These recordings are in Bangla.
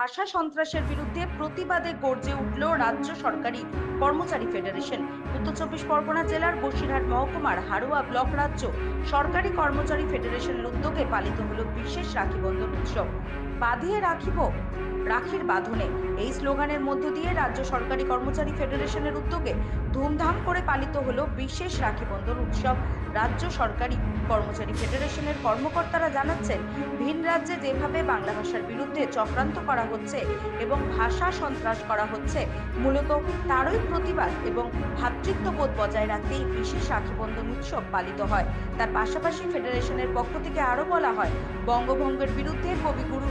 ভাষা সন্ত্রাসের বিরুদ্ধে প্রতিবাদে গর্জে উঠল রাজ্য সরকারি কর্মচারী ফেডারেশন। উত্তর চব্বিশ পরগনা জেলার বসিরহাট মহকুমার হারুয়া ব্লক রাজ্য সরকারি কর্মচারী ফেডারেশনের উদ্যোগে পালিত হলো বিশেষ রাখি বন্ধন উৎসব। বাঁধিয়ে রাখিব রাখির বাঁধনে। এই স্লোগানের মধ্য দিয়ে রাজ্য সরকারি কর্মচারী ফেডারেশনের উদ্যোগে ধুমধাম করে পালিত হলো বিশেষ রাখি বন্ধন উৎসব। রাজ্য সরকারি কর্মচারী ফেডারেশনের কর্মকর্তারা জানাচ্ছেন, ভিন রাজ্যে যেভাবে বাংলা ভাষার বিরুদ্ধে চক্রান্ত করা হচ্ছে এবং ভাষা সন্ত্রাস করা হচ্ছে, মূলত তারই প্রতিবাদ এবং ভ্রাতৃত্ববোধ বজায় রাখতে এই বিশেষ রাখি বন্ধন উৎসব পালিত হয়। তার পাশাপাশি ফেডারেশনের পক্ষ থেকে আরও বলা হয়, বঙ্গভঙ্গের বিরুদ্ধে কবিগুরু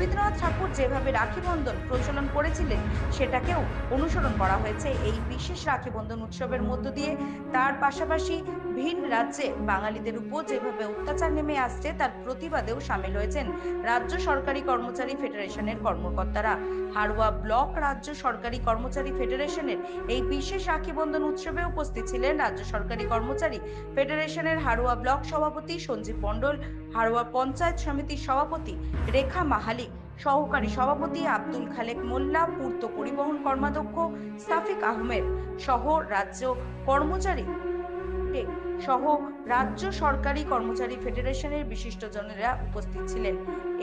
রবীন্দ্রনাথ ঠাকুর যেভাবে রাখি বন্ধন প্রচলন করেছিলেন, সেটাকেও অনুসরণ করা হয়েছে এই বিশেষ রাখি বন্ধন উৎসবের মধ্য দিয়ে। তার পাশাপাশি ভিন রাজ্যে বাঙালিদের উপর যেভাবে অত্যাচার নেমে আসছে, তার প্রতিবাদেও সামিল হয়েছেন রাজ্য সরকারি কর্মচারী ফেডারেশনের কর্মকর্তারা। হাড়োয়া ব্লক রাজ্য সরকারি কর্মচারী ফেডারেশনের এই বিশেষ রাখি বন্ধন উৎসবে উপস্থিত ছিলেন রাজ্য সরকারি কর্মচারী ফেডারেশনের হাড়োয়া ব্লক সভাপতি সঞ্জীব মণ্ডল হাড়োয়া পঞ্চায়েত সমিতির সভাপতি রেখা মাহালি সহকারী সভাপতি আব্দুল খালেক মোল্লা পূর্ত পরিবহন কর্মাধ্যক্ষ সাফিক আহমেদ সহ রাজ্য কর্মচারী সহ রাজ্য সরকারি কর্মচারী ফেডারেশনের বিশিষ্টজনেরা উপস্থিত ছিলেন।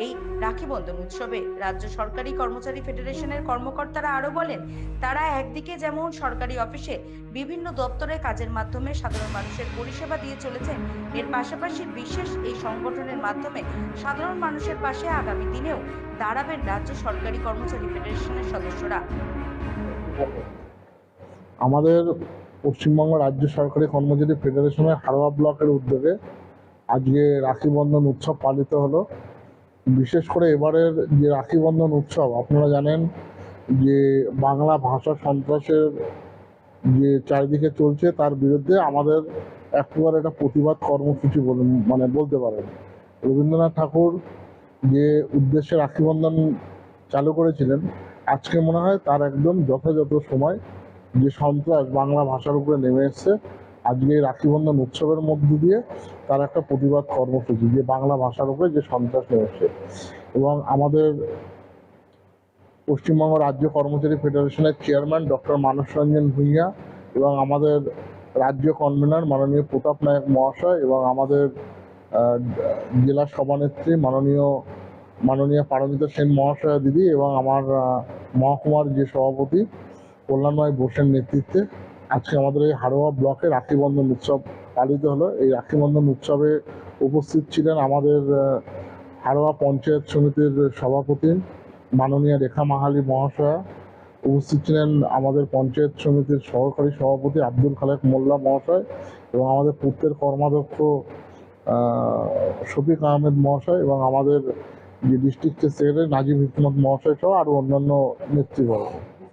এই রাখি বন্ধন উৎসবে রাজ্য সরকারি কর্মচারী ফেডারেশনের কর্মকর্তারা আরও বলেন, তারা একদিকে যেমন সরকারি অফিসে বিভিন্ন দপ্তরে কাজের মাধ্যমে সাধারণ মানুষের পরিষেবা দিয়ে চলেছেন, এর পাশাপাশি বিশেষ এই সংগঠনের মাধ্যমে সাধারণ মানুষের পাশে আগামী দিনেও দাঁড়াবেন রাজ্য সরকারি কর্মচারী ফেডারেশনের সদস্যরা। আমাদের পশ্চিমবঙ্গ রাজ্য সরকারি কর্মচারী ফেডারেশনের হারোয়া ব্লকের উদ্যোগে আজকে রাখি বন্ধন উৎসব পালিত হলো। বিশেষ করে এবারের যে রাখি বন্ধন উৎসব, আপনারা জানেন যে বাংলা ভাষা সন্ত্রাসের যে চারিদিকে চলছে, তার বিরুদ্ধে আমাদের একবার একটা প্রতিবাদ কর্মসূচি বলে মানে বলতে পারেন। রবীন্দ্রনাথ ঠাকুর যে উদ্দেশ্যে রাখি বন্ধন চালু করেছিলেন, আজকে মনে হয় তার একদম যথাযথ সময় যে সন্ত্রাস বাংলা ভাষার উপরে নেমে এসছে, আজকে এই রাখি বন্ধন উৎসবের মধ্য দিয়ে তার একটা প্রতিবাদ কর্মসূচি যে বাংলা ভাষার উপরে যে সন্ত্রাস নেমে এসছে। এবং আমাদের পশ্চিমবঙ্গ রাজ্য কর্মচারী ফেডারেশনের চেয়ারম্যান ডক্টর মানস রঞ্জন ভূঁইয়া এবং আমাদের রাজ্য কনভেনার মাননীয় প্রতাপ নায়ক মহাশয় এবং আমাদের জেলা সভানেত্রী মাননীয় মাননীয় পারমিতা সেন মহাশয় দিদি এবং আমার মহকুমার যে সভাপতি কল্যাণময় বোসের নেতৃত্বে আজকে আমাদের এই হারোয়া ব্লকে রাখি বন্ধন উৎসব পালিত হলো। এই রাখি বন্ধন উৎসবে উপস্থিত ছিলেন আমাদের হাড়োয়া পঞ্চায়েত সমিতির সভাপতি মাননীয় রেখা মাহালি মহাশয়া। উপস্থিত ছিলেন আমাদের পঞ্চায়েত সমিতির সহকারী সভাপতি আব্দুল খালেক মোল্লা মহাশয় এবং আমাদের পূর্তের কর্মাধ্যক্ষ শফিক আহমেদ মহাশয় এবং আমাদের যে ডিস্ট্রিক্টের সেক্রেটারি নাজিব হিকমত মহাশয় সহ আরও অন্যান্য নেতৃবর্গ।